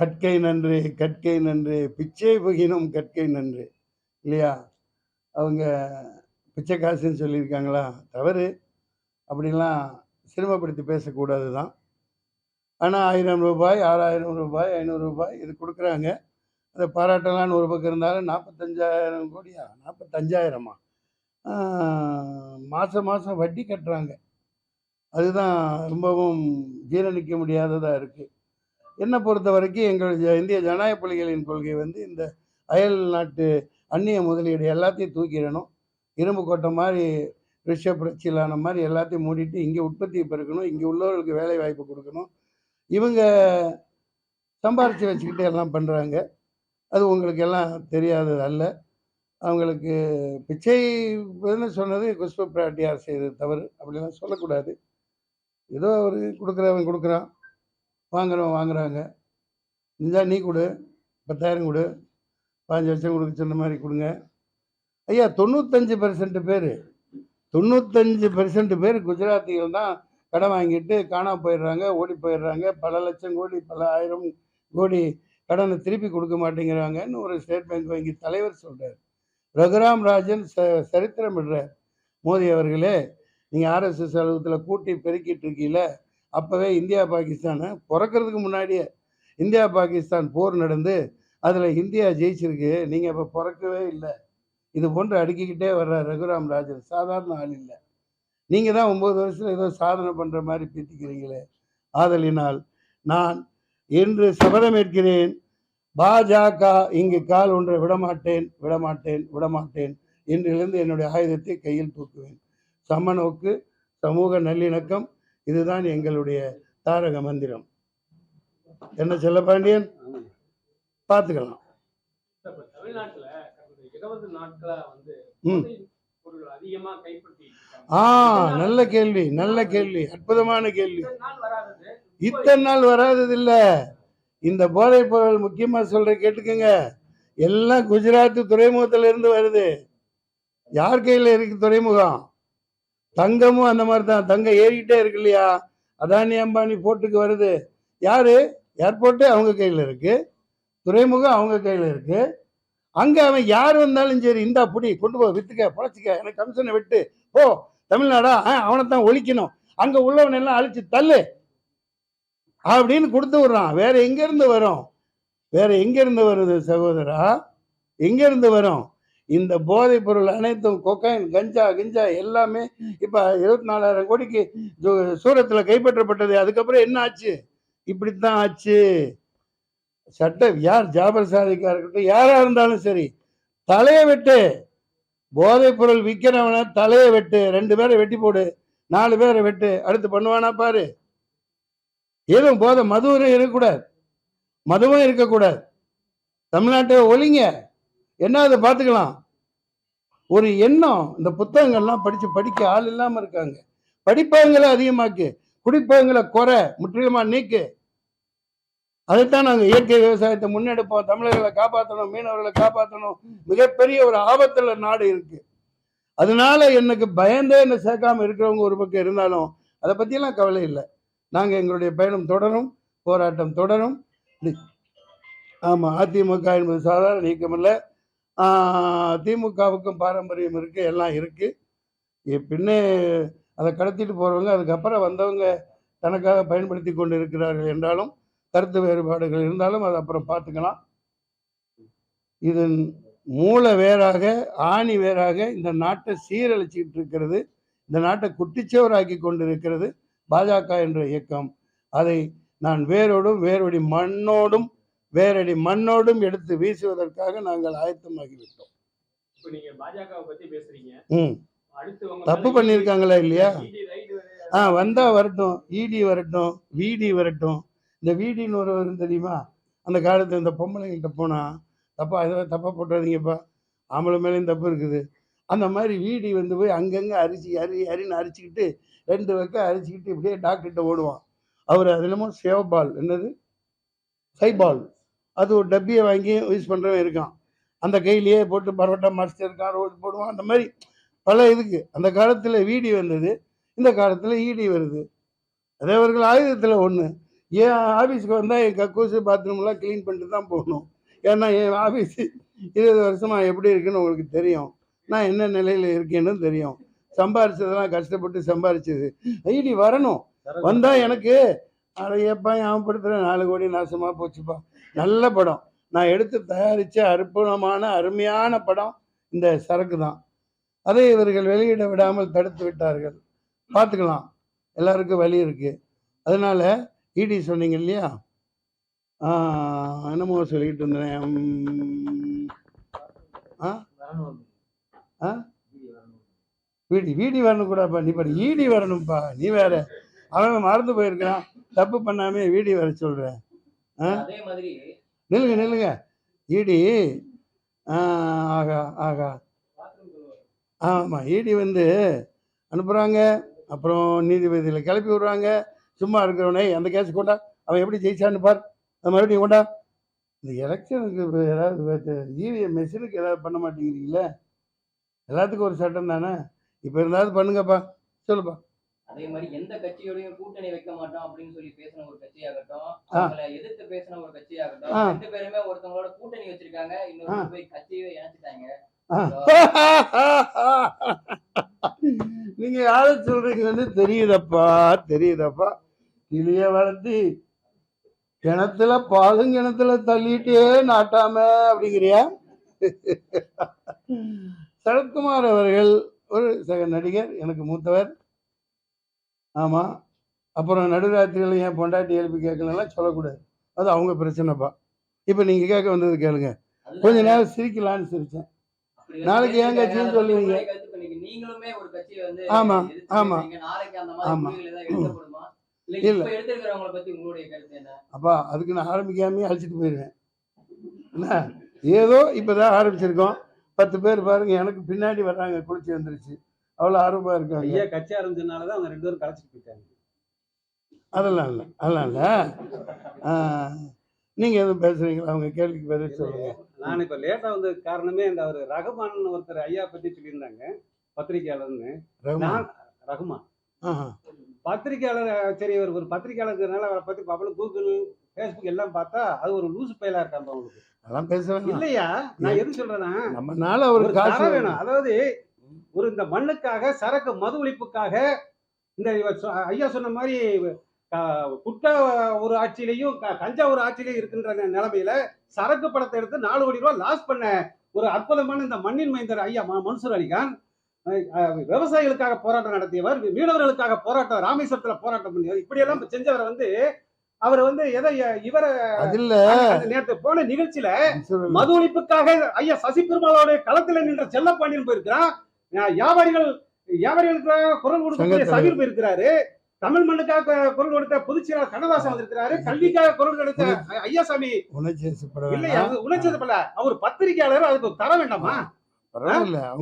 கற்கை நன்று கற்கை நன்று. பிச்சை புகினும் கற்கை நன்று. இல்லையா? அவங்க பிச்சை காசுன்னு சொல்லியிருக்காங்களா? தவறு. அப்படிலாம் சிரமப்படுத்தி பேசக்கூடாது தான் ஆனால் ஆயிரம் ரூபாய் ஆறாயிரம் ரூபாய் ஐநூறு ரூபாய் இது கொடுக்குறாங்க. அதை பாராட்டலான்னு ஒரு பக்கம் இருந்தாலும் நாற்பத்தஞ்சாயிரம் கோடியா? நாற்பத்தஞ்சாயிரமா மாதம் மாதம் வட்டி கட்டுறாங்க. அதுதான் ரொம்பவும் ஜீரணிக்க முடியாததாக இருக்குது என்னை பொறுத்த வரைக்கும் எங்கள் இந்திய ஜனநாயக புலிகளின் கொள்கை வந்து இந்த அயல் நாட்டு அந்நிய முதலீடு எல்லாத்தையும் தூக்கிடணும். இரும்பு கோட்டை மாதிரி ரிஷப் புரட்சியிலான மாதிரி எல்லாத்தையும் மூடிட்டு இங்கே உற்பத்தியை பெருக்கணும். இங்கே உள்ளவர்களுக்கு வேலை வாய்ப்பு கொடுக்கணும். இவங்க சம்பாரித்து வச்சுக்கிட்டு எல்லாம் பண்ணுறாங்க அது உங்களுக்கு எல்லாம் தெரியாதது அல்ல. அவங்களுக்கு பிச்சை சொன்னது குஷ்பு பிராட்டியார் செய்தது தவறு. அப்படிலாம் சொல்லக்கூடாது. ஏதோ ஒரு கொடுக்குறவன் கொடுக்குறான். வாங்குறவன் வாங்குறாங்க. இந்தா நீ கொடு பத்தாயிரம் கொடு பதினஞ்சு லட்சம் கொடுக்க சொன்ன மாதிரி கொடுங்க. ஐயா தொண்ணூத்தஞ்சு பெர்சன்ட் பேர் தொண்ணூத்தஞ்சு பெர்சன்ட் பேர் குஜராத்திகள் தான் கடன் வாங்கிட்டு காணாம போயிடுறாங்க ஓடி போயிடுறாங்க. பல லட்சம் கோடி பல ஆயிரம் கோடி கடனை திருப்பி கொடுக்க மாட்டேங்கிறாங்கன்னு ஒரு ஸ்டேட் பேங்க் வங்கி தலைவர் சொல்கிறார் ரகுராம் ராஜன் ச சரித்திரம் இடுறார் மோடி அவர்களே நீங்கள் ஆர்எஸ்எஸ் அலுவலகத்தில் கூட்டி பெருக்கிட்டு இருக்கீங்களே அப்போவே இந்தியா பாகிஸ்தானை பிறக்கிறதுக்கு முன்னாடியே இந்தியா பாகிஸ்தான் போர் நடந்து அதில் இந்தியா ஜெயிச்சிருக்கு. நீங்கள் இப்போ பிறக்கவே இல்லை. இது போன்று அடுக்கிக்கிட்டே வர்ற ரகுராம் ராஜன். சாதாரண ஆள் இல்லை. நீங்கள் தான் ஒம்பது வருஷத்தில் ஏதோ சாதனை பண்ணுற மாதிரி பீத்திக்கிறீங்களே. ஆதலினால் நான் இன்று சபதமேற்கிறேன் பாஜக இங்கு கால் ஒன்றை விடமாட்டேன் விடமாட்டேன் விடமாட்டேன் இன்றிலிருந்து என்னுடைய ஆயுதத்தை கையில் தூக்குவேன். சமநோக்கு சமூக நல்லிணக்கம் இதுதான் எங்களுடைய தாரக மந்திரம். என்ன செல்லப்பாண்டியன் பார்த்துக்கலாம். இப்ப தமிழ்நாட்டுல கடந்த இருபது நாட்களா வந்து ம். போதைப் பொருள் அதிகமா கைப்பற்றி ஆ நல்ல கேள்வி நல்ல கேள்வி அற்புதமான கேள்வி. இத்தனை நாள் வராதது. இல்ல இந்த போதைப் பொருள் முக்கியமா சொல்ற கேட்டுக்கங்க. எல்லாம் குஜராத் துறைமுகத்துல இருந்து வருது. யார் கையில இருக்கு துறைமுகம்? தங்கமும் அந்த மாதிரி தான் தங்கம் ஏறிக்கிட்டே இருக்கு இல்லையா? அதானி அம்பானி போர்ட்டுக்கு வருது. யாரு? ஏர்போர்ட்டு அவங்க கையில் இருக்கு. துறைமுகம் அவங்க கையில் இருக்கு. அங்கே அவன் யார் வந்தாலும் சரி இந்தா புடி கொண்டு போ வித்துக்க பொழைச்சிக்க எனக்கு கமிஷனை விட்டு போ. தமிழ்நாடா? அவனை தான் ஒழிக்கணும். அங்கே உள்ளவன் எல்லாம் அழிச்சு தள்ளு. அப்படின்னு கொடுத்து விட்றான். வேற எங்கேருந்து வரும்? வேற எங்கேருந்து வருது சகோதரா? எங்கேருந்து வரும்? இந்த போதைப் பொருள் அனைத்தும் கொக்கைன் கஞ்சா கிஞ்சா எல்லாமே இப்போ இருபத்தி நாலாயிரம் கோடிக்கு சூ- கைப்பற்றப்பட்டது. அதுக்கப்புறம் என்ன ஆச்சு? இப்படித்தான் ஆச்சு. சட்ட யார் ஜாபர் சாதிக்கா இருக்கட்டும் யாரா இருந்தாலும் சரி தலையை வெட்டு. போதைப் பொருள் விற்கிறவன தலையை வெட்டு. ரெண்டு பேரை வெட்டி போடு நாலு பேரை வெட்டு. அடுத்து பண்ணுவானா பாரு. எதுவும் போதை மதுவும் இருக்கக்கூடாது. மதுவும் இருக்கக்கூடாது. தமிழ்நாட்டை ஒழிங்க. என்ன அதை பார்த்துக்கலாம்? ஒரு எண்ணம். இந்த புத்தகங்கள்லாம் படித்து படிக்க ஆள் இல்லாமல் இருக்காங்க. படிப்பகங்களை அதிகமாக்கு. குடிப்பகங்களை குறை முற்றிலுமா நீக்கு. அதைத்தான் நாங்கள் இயற்கை விவசாயத்தை முன்னெடுப்போம். தமிழர்களை காப்பாற்றணும் மீனவர்களை காப்பாற்றணும் மிகப்பெரிய ஒரு ஆபத்தில் நாடு இருக்கு. அதனால எனக்கு பயந்தே என்னை சேர்க்காம இருக்கிறவங்க ஒரு பக்கம் இருந்தாலும் அதை பத்தியெல்லாம் கவலை இல்லை. நாங்கள் எங்களுடைய பயணம் தொடரும் போராட்டம் தொடரும். ஆமாம் அதிமுக என்பது சாதாரண நீக்கமில்லை. திமுகவுக்கும் பாரம்பரியம் இருக்குது எல்லாம் இருக்குது பின்னே அதை கடத்திட்டு போகிறவங்க அதுக்கப்புறம் வந்தவங்க தனக்காக பயன்படுத்தி கொண்டு இருக்கிறார்கள் என்றாலும் கருத்து வேறுபாடுகள் இருந்தாலும் அதை அப்புறம் பார்த்துக்கலாம். இதன் மூல வேறாக ஆணி வேறாக இந்த நாட்டை சீரழிச்சிக்கிட்டு இருக்கிறது இந்த நாட்டை குட்டிச்சுவராக்கி கொண்டிருக்கிறது பாஜக என்ற இயக்கம். அதை நான் வேரோடும் வேரோடி மண்ணோடும் வேரடி மண்ணோடும் எடுத்து வீசுவதற்காக நாங்கள் ஆயத்தமாகிவிட்டோம். தப்பு பண்ணியிருக்காங்களா இல்லையா? ஆ வந்தா வரட்டும். இடி வரட்டும் விடி வரட்டும். இந்த விடின்னு ஒரு வரும் தெரியுமா? அந்த காலத்துல இந்த பொம்பளைங்கள்ட்ட போனா தப்பா இதை தப்பா போட்டுறாதீங்கப்பா. ஆம்பளை மேலேயும் தப்பு இருக்குது. அந்த மாதிரி வீடி வந்து போய் அங்கங்கே அரிசி அரி அரின்னு அரிச்சுக்கிட்டு ரெண்டு வைக்க அரிச்சுக்கிட்டு இப்படியே டாக்டர்கிட்ட ஓடுவான். அவர் அது என்னமோ சேவபால் என்னது? சைபால் அது ஒரு டப்பியை வாங்கி யூஸ் பண்ணுறவன் இருக்கான். அந்த கையிலேயே போட்டு பரோட்டா மாஸ்டர் இருக்கான் ரோடு போடுவான். அந்த மாதிரி பல இதுக்கு. அந்த காலத்தில் வீடி வந்தது. இந்த காலத்தில் ஈடி வருது. அதே அவர்கள் ஆயுதத்தில் ஒன்று என் ஆஃபீஸுக்கு வந்தால் என் கக்கூசு பாத்ரூம்லாம் க்ளீன் பண்ணிட்டு தான் போகணும்? ஏன்னா என் ஆஃபீஸ் இருபது வருஷமாக எப்படி இருக்குன்னு உங்களுக்கு தெரியும். நான் என்ன நிலையில் இருக்கேன்னு தெரியும். சம்பாரிச்சதெல்லாம் கஷ்டப்பட்டு சம்பாரிச்சது. ஐடி வரணும். வந்தால் எனக்கு அடையப்பா ஞாபகப்படுத்துகிற நாலு கோடி நாசமாக போச்சுப்பா. நல்ல படம். நான் எடுத்து தயாரித்த அற்புதமான அருமையான படம் இந்த சரக்கு தான். அதை இவர்கள் வெளியிட விடாமல் தடுத்து விட்டார்கள். பார்த்துக்கலாம். எல்லாருக்கும் வழி இருக்குது அதனால் ஈடி சொன்னீங்க இல்லையா? என்னமோ சொல்லிக்கிட்டு இருந்தேன். ஆ? ஆ? வீடி வீடி வரணும் கூடப்பா நீ பாரு ஈடி வரணும்ப்பா நீ வேற. அவன் மறந்து போயிருக்கிறான் தப்பு பண்ணாமே வீடி வர சொல்கிறேன் நில்லுங்க நில்லுங்க. ஈடி ஆ, ஆகா ஆகா. ஆமாம் ஈடி வந்து அனுப்புகிறாங்க அப்புறம் நீதிபதியில் கிளப்பி விடுறாங்க. சும்மா இருக்கிறவனே அந்த கேஸ் கொண்டா அவன் எப்படி ஜெயிச்சான்னு பார். அது மறுபடியும் கொண்டா. இந்த எலெக்ஷனுக்கு ஏதாவது இவிஎம் மெஷினுக்கு ஏதாவது பண்ண மாட்டேங்கிறீங்களே? எல்லாத்துக்கும் ஒரு சட்டம் தானே? இப்போ இருந்தாலும் பண்ணுங்கப்பா. சொல்லுப்பா. அதே மாதிரி எந்த கட்சியோடையும் கூட்டணி வைக்க மாட்டோம் அப்படின்னு சொல்லி பேசின ஒரு கட்சியாகட்டும். அவங்கள எதிர்த்து பேசின ஒரு கட்சியாகட்டும். ரெண்டு பேருமே ஒருத்தவங்களோட கூட்டணி வச்சிருக்காங்க இன்னொரு போய் கட்சியை இணைச்சிட்டாங்க. நீங்க யார சொல்றீங்கன்னு தெரியுதப்பா தெரியுதப்பா. கிளிய வளர்த்தி கிணத்துல பாலும் கிணத்துல தள்ளிட்டே நாட்டாம அப்படிங்கிறியா? சரத்குமார் அவர்கள் ஒரு சக நடிகர் எனக்கு மூத்தவர். ஆமா. அப்புறம் நடுராத்திரியில் என் பொண்டாட்டி எழுப்பி கேட்கலாம் சொல்லக்கூடாது. அது அவங்க பிரச்சனைப்பா. இப்போ நீங்க கேட்க வந்தது கேளுங்க. கொஞ்ச நேரம் சிரிக்கலான்னு அப்படி நாளைக்கு ஏன் கட்சின்னு சொல்லுவீங்க? முன்னாடி கருத்து பண்ணீங்க. நீங்களுமே ஒரு கட்சியை வந்து ஆமா, எதிர்த்து ஆமா. பேசுறீங்க. நாளைக்கு அந்த மாதிரி ஆமா. முடிவுகள் ஏதாவது எடுக்கப்படுமா இல்ல. இப்ப அப்பா அதுக்கு நான் ஆரம்பிக்காமே அழைச்சிட்டு போயிடுவேன் என்ன? ஏதோ இப்போதான் ஆரம்பிச்சிருக்கோம். பத்து பேர் பாருங்க எனக்கு பின்னாடி வர்றாங்க குளிச்சு வந்துருச்சு. அவ்வளோ ஆர்வமாக இருக்காங்க. ஐயா கட்சி ஆரம்பிச்சதுனால தான் அவங்க ரெண்டு பேரும் கலைச்சிட்டு போயிட்டாங்க. அதெல்லாம் இல்லை அதெல்லாம் இல்லை. நீங்கள் எதுவும் பேசுறீங்களா? அவங்க கேள்விக்கு பதில் சொல்லுங்க. நான் இப்ப லேட்டா வந்த காரணமே இந்த அவர் ரகுமான் ஒருத்தர் ஐயா பத்தி சொல்லியிருந்தாங்க பத்திரிகையாளர்னு. ரகுமான்? ரகுமான். பத்திரிகையாளர் சரி ஒரு ஒரு பத்திரிகையாளர்னால அவரை பத்தி பபல கூகுள் ஃபேஸ்புக் எல்லாம் பார்த்தா அது ஒரு லூசு பயிலா இருக்காங்க அவங்களுக்கு அதெல்லாம் பேசுவேன் இல்லையா? நான் எது சொல்றேன்னா நம்மனால அவருக்கு காசு வேணும். அதாவது ஒரு இந்த மண்ணுக்காக சரக்கு மது ஒழிப்புக்காக இந்த ஐயா சொன்ன மாதிரி குற்ற ஒரு ஆட்சியிலையும் கஞ்சா ஒரு ஆட்சியிலையும் இருக்கின்ற நிலைமையில சரக்கு படத்தை எடுத்து நாலு கோடி ரூபாய் லாஸ் பண்ண ஒரு அற்புதமான இந்த மண்ணின் மைந்தர் ஐயா மன்சூர் அலிகான் விவசாயிகளுக்காக போராட்டம் நடத்தியவர் மீனவர்களுக்காக போராட்டம் ராமேஸ்வரத்துல போராட்டம் பண்ணியவர் இப்படியெல்லாம் செஞ்சவரை வந்து அவர் வந்து எதை இவரை நேற்று போன நிகழ்ச்சியில மது ஒழிப்புக்காக ஐயா சசி பெருமாளோட களத்துல நின்ற செல்லப்பாண்டியன் போயிருக்கிறான். வியாபாரிகள் வியாபாரிகளுக்காக குரல் கொடுக்கக்கூடிய சங்கத் சமீர் போயிருக்கிறாரு தமிழ் மண்ணுக்காக குரல் கொடுத்த புதுச்சேரி கண்ணதாசன் வந்திருக்கிறாரு. கல்விக்காக குரல் கொடுத்த ஐயாசாமி. இல்லையா? உழைச்சது போல அவர் பத்திரிகையாளர் அதுக்கு தர வேண்டாமா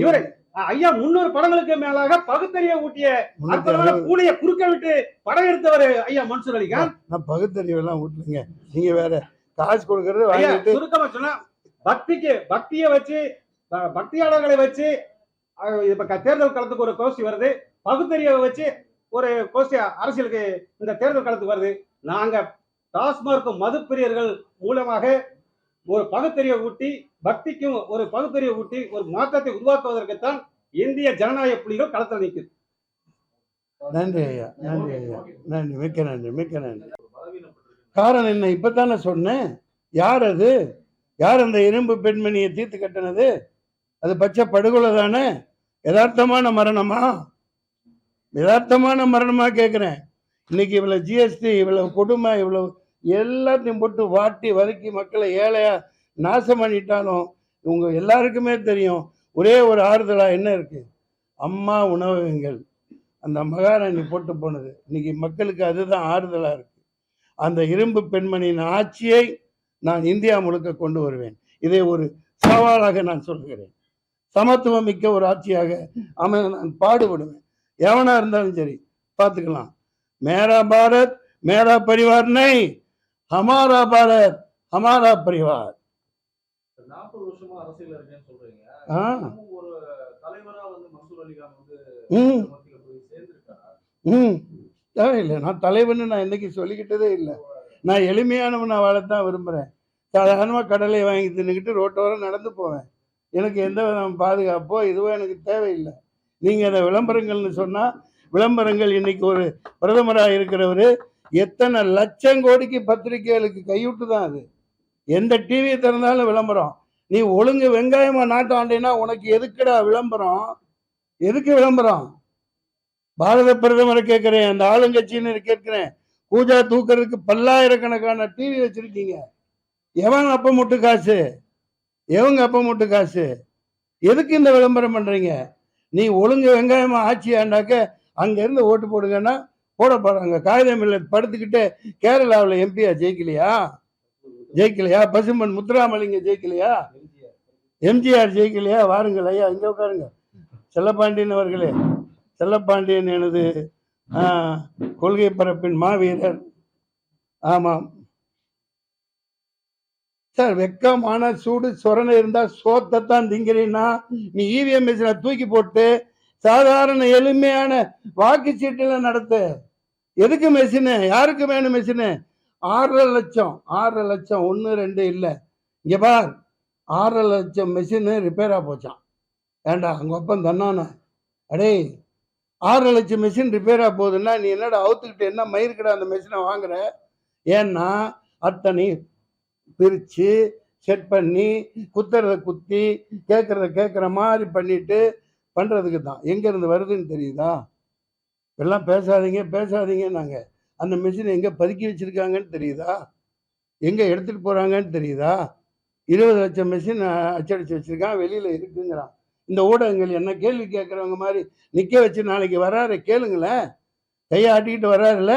இவரு ஐயா முன்னூறு படங்களுக்கு மேலாக பகுத்தறிய ஊட்டிய அற்புதமான அறுபது. பூனைய குறுக்க விட்டு படம் எடுத்தவர் ஐயா மன்சூர் அலிகான் நான் பகுத்தறிவெல்லாம் விட்டுலுங்க நீங்க வேற காசு கொடுக்கறது சுருக்கமா சொன்னா பக்திக்கு பக்தியை வச்சு பக்தியாளர்களை வச்சு இப்போ க- தேர்தல் களத்துக்கு ஒரு கோஷ்டி வருது. பகுத்தறிவை வச்சு ஒரு கோஷ்டி அரசியலுக்கு இந்த தேர்தல் களத்துக்கு வருது. நாங்கள் டாஸ்மார்க் மதுப்பிரியர்கள் மூலமாக ஒரு பகுத்தறிவை ஊட்டி பக்திக்கும் ஒரு பகுத்தறிவை ஊட்டி ஒரு மாற்றத்தை உருவாக்குவதற்குத்தான் இந்திய ஜனநாயக புலிகள் களத்தில் நிற்குது. நன்றி ஐயா நன்றி ஐயா. நன்றி மிக்க நன்றி மிக்க நன்றி. காரணம் என்ன? இப்பதானே சொன்னேன். யார் அது? யார் அந்த இரும்பு பெண்மணியை தீர்த்து கட்டினது? அது பச்சை படுகொலை தானே யதார்த்தமான மரணமா? யதார்த்தமான மரணமா கேட்குறேன் இன்னைக்கு இவ்வளோ ஜிஎஸ்டி இவ்வளோ கொடுமை இவ்வளோ எல்லாத்தையும் போட்டு வாட்டி வதக்கி மக்களை ஏழையா நாசம் பண்ணிட்டாலும் இவங்க எல்லாருக்குமே தெரியும். ஒரே ஒரு ஆறுதலாக என்ன இருக்கு? அம்மா உணவகங்கள் அந்த மகாராணி போட்டு போனது. இன்னைக்கு மக்களுக்கு அதுதான் ஆறுதலாக இருக்கு. அந்த இரும்பு பெண்மணியின் ஆட்சியை நான் இந்தியா முழுக்க கொண்டு வருவேன். இதை ஒரு சவாலாக நான் சொல்லுகிறேன் சமத்துவம் மிக்க ஒரு ஆட்சியாக அமைய நான் பாடுபடுவேன். எவனா இருந்தாலும் சரி பார்த்துக்கலாம். மேரா பாரத் மேரா பரிவார் நை ஹமாரா பாரத் ஹமாரா பரிவார். தேவையில்லை நான் தலைவன்னு நான் என்னைக்கு சொல்லிக்கிட்டதே இல்லை. நான் எளிமையானவனை வாழத்தான் விரும்புகிறேன் சாதாரணமாக கடலை வாங்கி தின்னுக்கிட்டு ரோட்டோரம் நடந்து போவேன். எனக்கு எந்த விதமான பாதுகாப்போ இதுவோ எனக்கு தேவையில்லை. நீங்கள் அந்த விளம்பரங்கள்னு சொன்னால் விளம்பரங்கள் இன்னைக்கு ஒரு பிரதமராக இருக்கிறவர் எத்தனை லட்சம் கோடிக்கு பத்திரிகைகளுக்கு கையூட்டு தான் அது. எந்த டிவியை திறந்தாலும் விளம்பரம். நீ ஒழுங்கு வெங்காயமாக நாட்டாண்டினா உனக்கு எதுக்குடா விளம்பரம்? எதுக்கு விளம்பரம்? பாரத பிரதமரை கேட்குறேன் அந்த ஆளுங்கட்சின்னு கேட்குறேன் பூஜா தூக்குறதுக்கு பல்லாயிரக்கணக்கான டிவி வச்சிருக்கீங்க. எவன் அப்ப முட்டு காசு? எவங்க அப்ப மட்டும் காசு? எதுக்கு இந்த விளம்பரம் பண்றீங்க? நீ ஒழுங்கு வெங்காயமா ஆட்சி ஆண்டாக்க அங்க இருந்து ஓட்டு போடுங்கன்னா போட போறாங்க. காகிதம் இல்லை படுத்துக்கிட்டு கேரளாவில் எம்பியா ஜெயிக்கலையா? ஜெயிக்கலையா? பசுமன் முத்துராமலிங்க ஜெயிக்கலையா? எம்ஜிஆர் ஜெயிக்கலையா? வாருங்கள் ஐயா இங்கே உட்காருங்க. செல்லப்பாண்டியன் அவர்களே செல்லப்பாண்டியன் எனது கொள்கை பரப்பின் மாவீரர். ஆமாம். சார் வெக்கமான சூடு சொரணை இருந்தால் சோத்தத்தான் திங்கிறீன்னா நீ இவிஎம் மிஷினை தூக்கி போட்டு சாதாரண எளிமையான வாக்குச்சீட்டில் நடத்து. எதுக்கு மெஷினு யாருக்கு வேணும் மெஷினு ஆறரை லட்சம் ஆறரை லட்சம் ஒன்று ரெண்டு இல்லை. இங்கே பார் ஆறரை லட்சம் மெஷினு ரிப்பேராக போச்சான் ஏண்டா அங்கே ஒப்பம் தன்னானே? அடே ஆறரை லட்சம் மிஷின் ரிப்பேராக போகுதுன்னா நீ என்னடா அவுத்துக்கிட்டு என்ன மயிருக்கடா அந்த மிஷினை வாங்குற? ஏன்னா அத்தனை பிரித்து செட் பண்ணி குத்துறத குத்தி கேட்குறத கேட்குற மாதிரி பண்ணிட்டு பண்ணுறதுக்கு தான். எங்கேருந்து வருதுன்னு தெரியுதா? எல்லாம் பேசாதீங்க பேசாதீங்க நாங்கள் அந்த மிஷினை எங்கே பதுக்கி வச்சுருக்காங்கன்னு தெரியுதா? எங்கே எடுத்துகிட்டு போகிறாங்கன்னு தெரியுதா? இருபது லட்சம் மிஷின் அச்சடிச்சு வச்சுருக்கான் வெளியில் இருக்குங்கிறான். இந்த ஊடகங்கள் என்ன கேள்வி கேட்குறவங்க மாதிரி நிற்க வச்சு நாளைக்கு வராரு கேளுங்களேன். கையை ஆட்டிக்கிட்டு வராருல்ல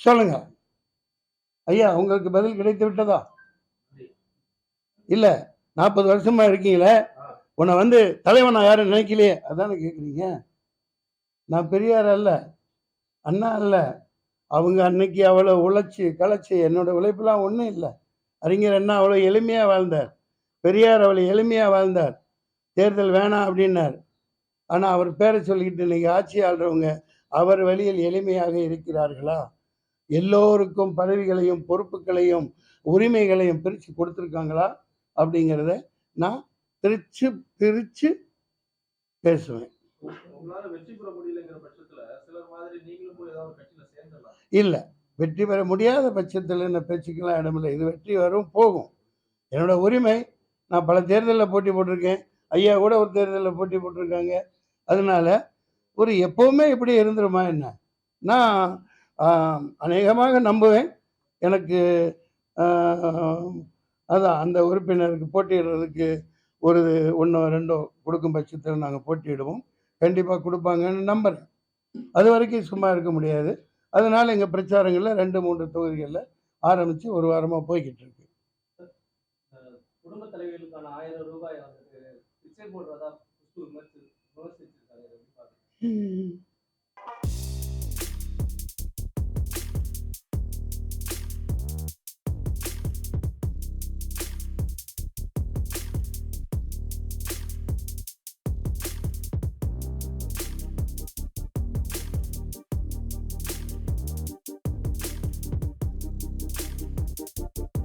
சொல்லுங்கள் ஐயா உங்களுக்கு பதில் கிடைத்து விட்டதா? இல்லை நாற்பது வருஷமா இருக்கீங்களே. உன்னை வந்து தலைவனா யாரும் நினைக்கலையே. அதானே கேட்குறீங்க நான் பெரியார் அல்ல அண்ணா அல்ல. அவங்க அன்னைக்கு அவ்வளோ உழைச்சி களைச்சி என்னோட உழைப்புலாம் ஒன்றும் இல்லை. அறிஞர் அண்ணா அவ்வளோ எளிமையாக வாழ்ந்தார். பெரியார் அவ்வளோ எளிமையாக வாழ்ந்தார். தேர்தல் வேணாம் அப்படின்னார். ஆனால் அவர் பேரை சொல்லிக்கிட்டு இன்னைக்கு ஆட்சி ஆள்றவங்க அவர் வழியில் எளிமையாக இருக்கிறார்களா? எல்லோருக்கும் பதவிகளையும் பொறுப்புகளையும் உரிமைகளையும் பிரித்து கொடுத்துருக்காங்களா? அப்படிங்கிறத நான் பிரித்து பிரித்து பேசுவேன். இல்லை வெற்றி பெற முடியாத பட்சத்தில் என்ன பேச்சுக்கெல்லாம் இடமில்லை. இது வெற்றி வரும் போகும். என்னோட உரிமை நான் பல தேர்தலில் போட்டி போட்டிருக்கேன். ஐயா கூட ஒரு தேர்தலில் போட்டி போட்டிருக்காங்க. அதனால ஒரு எப்போவுமே இப்படி இருந்துருமா என்ன? நான் அநேகமாக நம்புவேன். எனக்கு அதான் அந்த உறுப்பினருக்கு போட்டியிடுறதுக்கு ஒரு ஒன்றோ ரெண்டோ கொடுக்கும் பட்சத்தில் நாங்கள் போட்டியிடுவோம். கண்டிப்பாக கொடுப்பாங்கன்னு நம்புகிறேன் அது வரைக்கும் சும்மா இருக்க முடியாது. அதனால் எங்கள் பிரச்சாரங்களில் ரெண்டு மூன்று தொகுதிகளில் ஆரம்பித்து ஒரு வாரமாக போய்கிட்டு இருக்கு. குடும்ப தலைவிகளுக்கான ஆயிரம் ரூபாய் பிச்சை போடுறதா விமர்சிச்சிருக்காங்க